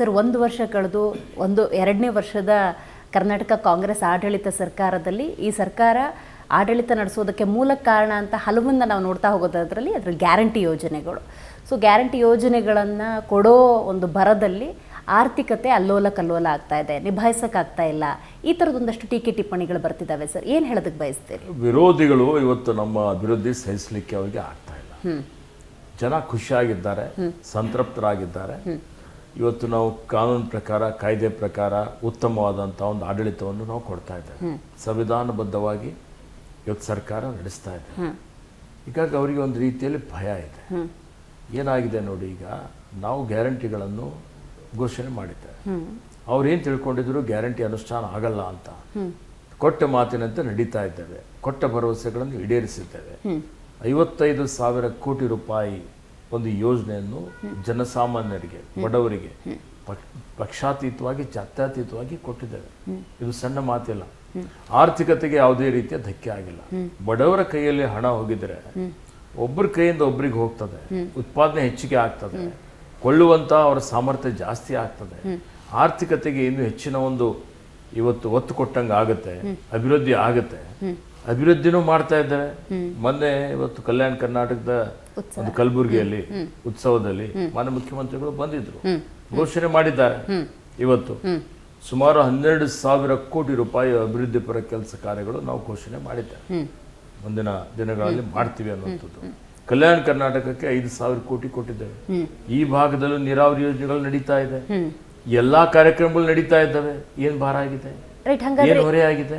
Sir ಒಂದು ವರ್ಷ ಕಳೆದು ಒಂದು ಎರಡನೇ ವರ್ಷದ ಕರ್ನಾಟಕ ಕಾಂಗ್ರೆಸ್ ಆಡಳಿತ ಸರ್ಕಾರದಲ್ಲಿ ಈ ಸರ್ಕಾರ ಆಡಳಿತ ನಡೆಸೋದಕ್ಕೆ ಮೂಲ ಕಾರಣ ಅಂತ ಹಲವನ್ನ ನಾವು ನೋಡ್ತಾ ಹೋಗೋದ್ರಲ್ಲಿ ಅದರ ಗ್ಯಾರಂಟಿ ಯೋಜನೆಗಳು. ಸೊ ಗ್ಯಾರಂಟಿ ಯೋಜನೆಗಳನ್ನು ಕೊಡೋ ಒಂದು ಭರದಲ್ಲಿ ಆರ್ಥಿಕತೆ ಅಲ್ಲೋಲ ಕಲ್ಲೋಲ ಆಗ್ತಾ ಇದೆ ನಿಭಾಯಿಸೋಕ್ಕಾಗ್ತಾ ಇಲ್ಲ. ಈ ಥರದೊಂದಷ್ಟು ಟೀಕೆ ಟಿಪ್ಪಣಿಗಳು ಬರ್ತಿದ್ದಾವೆ ಸರ್. ಏನು ಹೇಳೋದಕ್ಕೆ ಬಯಸ್ತೀರಿ? ವಿರೋಧಿಗಳು ಇವತ್ತು ನಮ್ಮ ಅಭಿವೃದ್ಧಿ ಸಹಿಸಲಿಕ್ಕೆ ಅವರಿಗೆ ಆಗ್ತಾ ಇಲ್ಲ. ಜನ ಖುಷಿಯಾಗಿದ್ದಾರೆ ಸಂತೃಪ್ತರಾಗಿದ್ದಾರೆ. ಇವತ್ತು ನಾವು ಕಾನೂನು ಪ್ರಕಾರ ಕಾಯ್ದೆ ಪ್ರಕಾರ ಉತ್ತಮವಾದಂಥ ಒಂದು ಆಡಳಿತವನ್ನು ನಾವು ಕೊಡ್ತಾ ಇದ್ದೇವೆ. ಸಂವಿಧಾನಬದ್ಧವಾಗಿ ಇವತ್ತು ಸರ್ಕಾರ ನಡೆಸ್ತಾ ಇದೆ. ಹೀಗಾಗಿ ಅವರಿಗೆ ಒಂದು ರೀತಿಯಲ್ಲಿ ಭಯ ಇದೆ. ಏನಾಗಿದೆ ನೋಡಿ ಈಗ ನಾವು ಗ್ಯಾರಂಟಿಗಳನ್ನು ಘೋಷಣೆ ಮಾಡಿದ್ದೇವೆ. ಅವ್ರು ಏನು ತಿಳ್ಕೊಂಡಿದ್ರು? ಗ್ಯಾರಂಟಿ ಅನುಷ್ಠಾನ ಆಗಲ್ಲ ಅಂತ. ಕೊಟ್ಟ ಮಾತಿನಂತೆ ನಡೀತಾ ಇದ್ದೇವೆ. ಕೊಟ್ಟ ಭರವಸೆಗಳನ್ನು ಈಡೇರಿಸಿದ್ದೇವೆ. ಐವತ್ತೈದು ಸಾವಿರ ಕೋಟಿ ರೂಪಾಯಿ ಒಂದು ಯೋಜನೆಯನ್ನು ಜನಸಾಮಾನ್ಯರಿಗೆ ಬಡವರಿಗೆ ಪಕ್- ಪಕ್ಷಾತೀತವಾಗಿ ಜಾತ್ಯಾತೀತವಾಗಿ ಕೊಟ್ಟಿದ್ದೇವೆ ಇದು ಸಣ್ಣ ಮಾತಿಲ್ಲ. ಆರ್ಥಿಕತೆಗೆ ಯಾವುದೇ ರೀತಿಯ ಧಕ್ಕೆ ಆಗಿಲ್ಲ. ಬಡವರ ಕೈಯಲ್ಲಿ ಹಣ ಹೋಗಿದ್ರೆ ಒಬ್ಬರ ಕೈಯಿಂದ ಒಬ್ರಿಗೆ ಹೋಗ್ತದೆ. ಉತ್ಪಾದನೆ ಹೆಚ್ಚಿಗೆ ಆಗ್ತದೆ. ಕೊಳ್ಳುವಂತ ಅವರ ಸಾಮರ್ಥ್ಯ ಜಾಸ್ತಿ ಆಗ್ತದೆ. ಆರ್ಥಿಕತೆಗೆ ಇನ್ನು ಹೆಚ್ಚಿನ ಒಂದು ಇವತ್ತು ಒತ್ತು ಕೊಟ್ಟಂಗೆ ಆಗುತ್ತೆ. ಅಭಿವೃದ್ಧಿ ಆಗುತ್ತೆ. ಅಭಿವೃದ್ಧಿನೂ ಮಾಡ್ತಾ ಇದ್ದಾರೆ. ಮೊನ್ನೆ ಇವತ್ತು ಕಲ್ಯಾಣ ಕರ್ನಾಟಕದ ಒಂದು ಕಲಬುರಗಿಯಲ್ಲಿ ಉತ್ಸವದಲ್ಲಿ ಮಾನ್ಯ ಮುಖ್ಯಮಂತ್ರಿಗಳು ಬಂದಿದ್ರು. ಘೋಷಣೆ ಮಾಡಿದ್ದಾರೆ. ಇವತ್ತು ಸುಮಾರು ಹನ್ನೆರಡು ಸಾವಿರ ಕೋಟಿ ರೂಪಾಯಿ ಅಭಿವೃದ್ಧಿ ಪರ ಕೆಲಸ ಕಾರ್ಯಗಳು ನಾವು ಘೋಷಣೆ ಮಾಡಿದ್ದೇವೆ. ಮುಂದಿನ ದಿನಗಳಲ್ಲಿ ಮಾಡ್ತೀವಿ ಅನ್ನುವಂಥದ್ದು. ಕಲ್ಯಾಣ ಕರ್ನಾಟಕಕ್ಕೆ ಐದು ಸಾವಿರ ಕೋಟಿ ಕೊಟ್ಟಿದ್ದೇವೆ. ಈ ಭಾಗದಲ್ಲೂ ನೀರಾವರಿ ಯೋಜನೆಗಳು ನಡೀತಾ ಇದೆ. ಎಲ್ಲಾ ಕಾರ್ಯಕ್ರಮಗಳು ನಡೀತಾ ಇದ್ದಾವೆ. ಏನ್ ಭಾರ ಆಗಿದೆ? ಏನ್ ಹೊರೆ ಆಗಿದೆ?